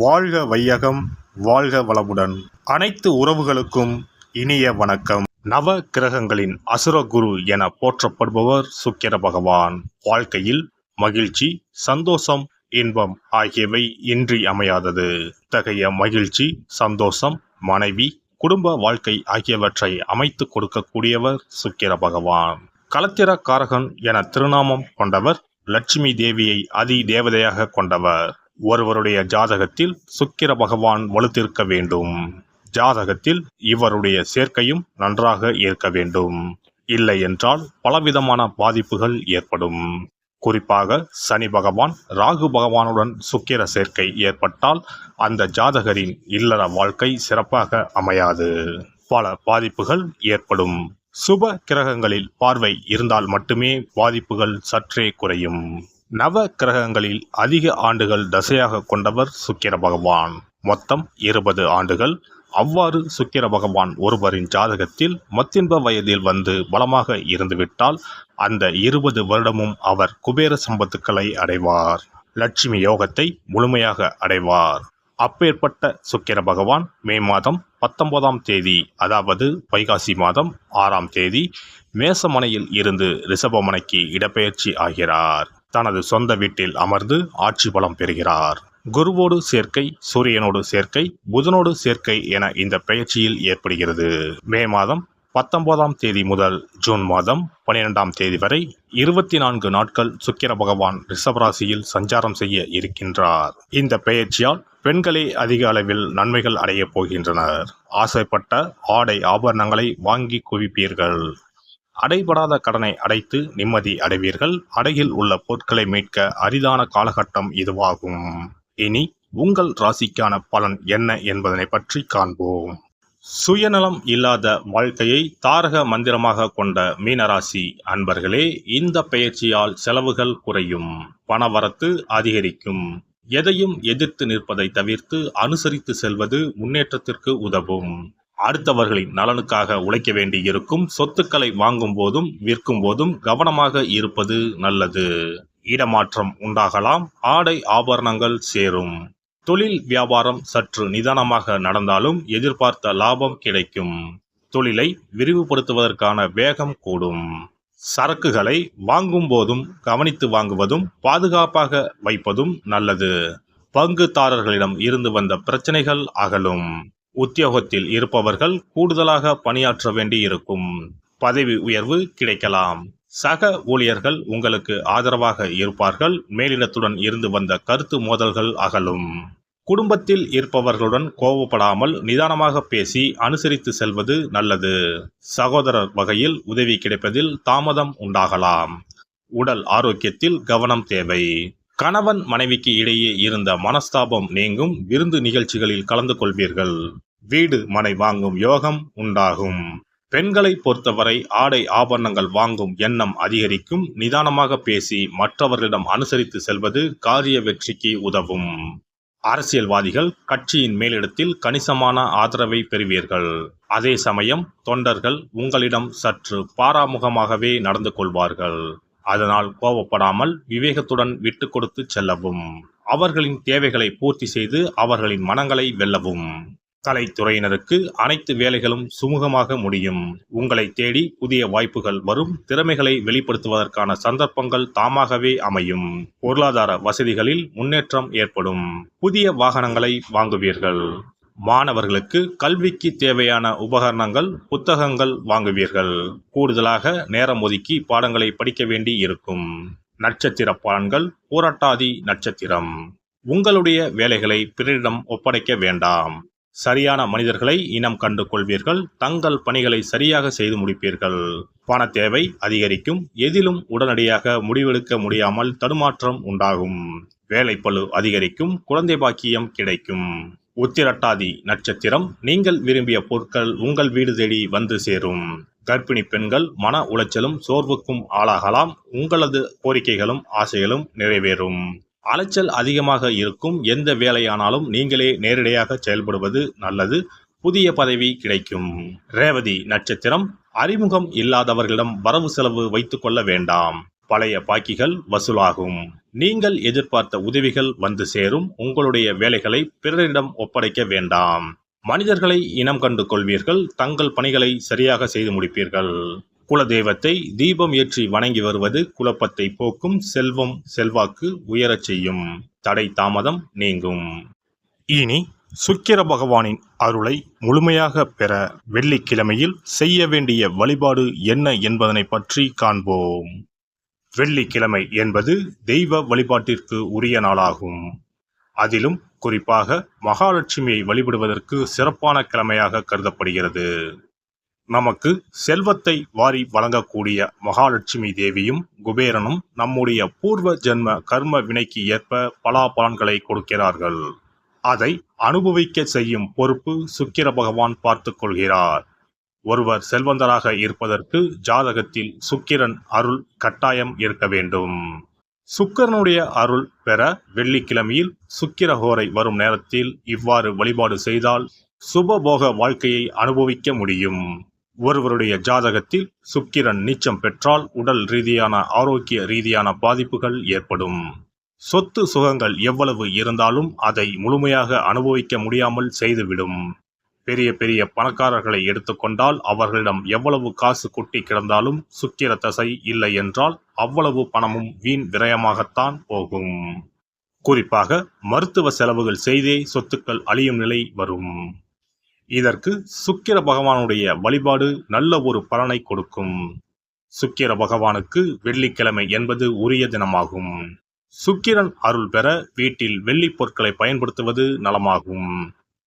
வாழ்க வையகம் வாழ்க வளமுடன். அனைத்து உறவுகளுக்கும் இனிய வணக்கம். நவ கிரகங்களின் அசுர குரு என போற்றப்படுபவர் சுக்கிர பகவான். வாழ்க்கையில் மகிழ்ச்சி சந்தோஷம் இன்பம் ஆகியவை இன்றி அமையாதது. இத்தகைய மகிழ்ச்சி சந்தோஷம் மனைவி குடும்ப வாழ்க்கை ஆகியவற்றை அமைத்து கொடுக்கக்கூடியவர் சுக்கிர பகவான். களத்திர காரகன் என திருநாமம் கொண்டவர் லட்சுமி தேவியை அதி தேவதையாக கொண்டவர். ஒருவருடைய ஜாதகத்தில் சுக்கிர பகவான் வலுத்திருக்க வேண்டும். ஜாதகத்தில் இவருடைய சேர்க்கையும் நன்றாக இருக்க வேண்டும். இல்லை என்றால் பலவிதமான பாதிப்புகள் ஏற்படும். குறிப்பாக சனி பகவான் ராகு பகவானுடன் சுக்கிர சேர்க்கை ஏற்பட்டால் அந்த ஜாதகரின் இல்லற வாழ்க்கை சிறப்பாக அமையாது. பல பாதிப்புகள் ஏற்படும். சுப கிரகங்களில் பார்வை இருந்தால் மட்டுமே பாதிப்புகள் சற்றே குறையும். நவ கிரகங்களில் அதிக ஆண்டுகள் தசையாக கொண்டவர் சுக்கிர பகவான். மொத்தம் இருபது ஆண்டுகள். அவ்வாறு சுக்கிர பகவான் ஒருவரின் ஜாதகத்தில் மத்தின்ப வயதில் வந்து பலமாக இருந்துவிட்டால் அந்த இருபது வருடமும் அவர் குபேர சம்பத்துக்களை அடைவார். லட்சுமி யோகத்தை முழுமையாக அடைவார். அப்பேற்பட்ட சுக்கிர பகவான் மே மாதம் பத்தொன்பதாம் தேதி அதாவது வைகாசி மாதம் ஆறாம் தேதி மேசமனையில் இருந்து ரிஷபமனைக்கு இடப்பெயர்ச்சி ஆகிறார். தனது சொந்த வீட்டில் அமர்ந்து ஆட்சி பலம் பெறுகிறார். குருவோடு சேர்க்கை சூரியனோடு சேர்க்கை புதனோடு சேர்க்கை என இந்த பயிற்சியில் ஏற்படுகிறது. மே மாதம் பத்தொன்பதாம் தேதி முதல் ஜூன் மாதம் பன்னிரெண்டாம் தேதி வரை இருபத்தி நான்கு நாட்கள் சுக்கிர பகவான் ரிஷபராசியில் சஞ்சாரம் செய்ய இருக்கின்றார். இந்த பெயர்ச்சியால் பெண்களே அதிக அளவில் நன்மைகள் அடையப் போகின்றனர். ஆசைப்பட்ட ஆடை ஆபரணங்களை வாங்கி குவிப்பீர்கள். அடைபடாத கடனை அடைத்து நிம்மதி அடைவீர்கள். அடையில் உள்ள பொருட்களை மீட்க அரிதான காலகட்டம் இதுவாகும். இனி உங்கள் ராசிக்கான பலன் என்ன என்பதனை பற்றி காண்போம். சுயநலம் இல்லாத வாழ்க்கையை தாரக மந்திரமாக கொண்ட மீனராசி அன்பர்களே இந்த பெயர்ச்சியால் செலவுகள் குறையும் பணவரத்து அதிகரிக்கும். எதையும் எதிர்த்து நிற்பதை தவிர்த்து அனுசரித்து செல்வது முன்னேற்றத்திற்கு உதவும். அடுத்தவர்களின் நலனுக்காக உழைக்க வேண்டி இருக்கும் சொத்துக்களை வாங்கும் போதும் விற்கும் போதும் கவனமாக இருப்பது நல்லது. இடமாற்றம் உண்டாகலாம். ஆடை ஆபரணங்கள் சேரும். தொழில் வியாபாரம் சற்று நிதானமாக நடந்தாலும் எதிர்பார்த்த லாபம் கிடைக்கும். தொழிலை விரிவுபடுத்துவதற்கான வேகம் கூடும். சரக்குகளை வாங்கும் போதும் கவனித்து வாங்குவதும் பாதுகாப்பாக வைப்பதும் நல்லது. பங்குதாரர்களிடம் இருந்து வந்த பிரச்சனைகள் அகலும். உத்தியோகத்தில் இருப்பவர்கள் கூடுதலாக பணியாற்ற வேண்டி இருக்கும் பதவி உயர்வு கிடைக்கலாம். சக ஊழியர்கள் உங்களுக்கு ஆதரவாக இருப்பார்கள். மேலிடத்துடன் இருந்து வந்த கருத்து மோதல்கள் அகலும். குடும்பத்தில் இருப்பவர்களுடன் கோபப்படாமல் நிதானமாக பேசி அனுசரித்து செல்வது நல்லது. சகோதரர் வகையில் உதவி கிடைப்பதில் தாமதம் உண்டாகலாம். உடல் ஆரோக்கியத்தில் கவனம் தேவை. கணவன் மனைவிக்கு இடையே இருந்த மனஸ்தாபம் நீங்கும். விருந்து நிகழ்ச்சிகளில் கலந்து கொள்வீர்கள். வீடு மனை வாங்கும் யோகம் உண்டாகும். பெண்களை பொறுத்தவரை ஆடை ஆபரணங்கள் வாங்கும் எண்ணம் அதிகரிக்கும். நிதானமாக பேசி மற்றவர்களிடம் அனுசரித்து செல்வது காரிய வெற்றிக்கு உதவும். அரசியல்வாதிகள் கட்சியின் மேலிடத்தில் கணிசமான ஆதரவை பெறுவீர்கள். அதே சமயம் தொண்டர்கள் உங்களிடம் சற்று பாராமுகமாகவே நடந்து கொள்வார்கள். அதனால் கோபப்படாமல் விவேகத்துடன் விட்டு கொடுத்து செல்லவும். அவர்களின் தேவைகளை பூர்த்தி செய்து அவர்களின் மனங்களை வெல்லவும். கலைத்துறையினருக்கு அனைத்து வேலைகளும் சுமூகமாக முடியும். உங்களை தேடி புதிய வாய்ப்புகள் வரும். திறமைகளை வெளிப்படுத்துவதற்கான சந்தர்ப்பங்கள் தாமாகவே அமையும். பொருளாதார வசதிகளில் முன்னேற்றம் ஏற்படும். புதிய வாகனங்களை வாங்குவீர்கள். மாணவர்களுக்கு கல்விக்கு தேவையான உபகரணங்கள் புத்தகங்கள் வாங்குவீர்கள். கூடுதலாக நேரம் ஒதுக்கி பாடங்களை படிக்க வேண்டி இருக்கும். நட்சத்திர பலன்கள் பூரட்டாதி நட்சத்திரம். உங்களுடைய வேலைகளை பிறரிடம் ஒப்படைக்க வேண்டாம். சரியான மனிதர்களை இனம் கண்டு கொள்வீர்கள். தங்கள் பணிகளை சரியாக செய்து முடிப்பீர்கள். பண தேவை அதிகரிக்கும். எதிலும் உடனடியாக முடிவெடுக்க முடியாமல் தடுமாற்றம் உண்டாகும். வேலைப்பளு அதிகரிக்கும். குழந்தை பாக்கியம் கிடைக்கும். உத்திரட்டாதி நட்சத்திரம். நீங்கள் விரும்பிய பொருட்கள் உங்கள் வீடு தேடி வந்து சேரும். கர்ப்பிணி பெண்கள் மன உளைச்சலும் சோர்வுக்கும் ஆளாகலாம். உங்களது கோரிக்கைகளும் ஆசைகளும் நிறைவேறும். அலைச்சல் அதிகமாக இருக்கும். எந்த வேலையானாலும் நீங்களே நேரடியாக செயல்படுவது நல்லது. புதிய பதவி கிடைக்கும். ரேவதி நட்சத்திரம். அறிமுகம் இல்லாதவர்களிடம் வரவு செலவு வைத்துக்கொள்ள வேண்டாம். பழைய பாக்கிகள் வசூலாகும். நீங்கள் எதிர்பார்த்த உதவிகள் வந்து சேரும். உங்களுடைய வேலைகளை பிறரிடம் ஒப்படைக்க வேண்டாம். மனிதர்களை இனம் கண்டு கொள்வீர்கள். தங்கள் பணிகளை சரியாக செய்து முடிப்பீர்கள். குலதெய்வத்தை தீபம் ஏற்றி வணங்கி வருவது குழப்பத்தை போக்கும் செல்வம் செல்வாக்கு உயரச் செய்யும். தடை தாமதம் நீங்கும். இனி சுக்கிர பகவானின் அருளை முழுமையாக பெற வெள்ளிக்கிழமையில் செய்ய வேண்டிய வழிபாடு என்ன என்பதனை பற்றி காண்போம். வெள்ளிக்கிழமை என்பது தெய்வ வழிபாட்டிற்கு உரிய நாளாகும். அதிலும் குறிப்பாக மகாலட்சுமியை வழிபடுவதற்கு சிறப்பான கிழமையாக கருதப்படுகிறது. நமக்கு செல்வத்தை வாரி வழங்கக்கூடிய மகாலட்சுமி தேவியும் குபேரனும் நம்முடைய பூர்வ ஜென்ம கர்ம வினைக்கு ஏற்ப பலாபலன்களை கொடுக்கிறார்கள். அதை அனுபவிக்க செய்யும் பொறுப்பு சுக்கிர பகவான் பார்த்து கொள்கிறார். ஒருவர் செல்வந்தராக இருப்பதற்கு ஜாதகத்தில் சுக்கிரன் அருள் கட்டாயம் இருக்க வேண்டும். சுக்கிரனுடைய அருள் பெற வெள்ளிக்கிழமையில் சுக்கிரஹோரை வரும் நேரத்தில் இவ்வாறு வழிபாடு செய்தால் சுபபோக வாழ்க்கையை அனுபவிக்க முடியும். ஒருவருடைய ஜாதகத்தில் சுக்கிரன் நீச்சம் பெற்றால் உடல் ரீதியான ஆரோக்கிய ரீதியான பாதிப்புகள் ஏற்படும். சொத்து சுகங்கள் எவ்வளவு இருந்தாலும் அதை முழுமையாக அனுபவிக்க முடியாமல் செய்துவிடும். பெரிய பெரிய பணக்காரர்களை எடுத்துக்கொண்டால் அவர்களிடம் எவ்வளவு காசு கொட்டி கிடந்தாலும் சுக்கிர தசை இல்லை என்றால் அவ்வளவு பணமும் வீண் விரயமாகத்தான் போகும். குறிப்பாக மருத்துவ செலவுகள் செய்தே சொத்துக்கள் அழியும் நிலை வரும். இதற்கு சுக்கிர பகவானுடைய வழிபாடு நல்ல ஒரு பலனை கொடுக்கும். சுக்கிர பகவானுக்கு வெள்ளிக்கிழமை என்பது உரிய தினமாகும். சுக்கிரன் அருள் பெற வீட்டில் வெள்ளி பொருட்களை பயன்படுத்துவது நலமாகும்.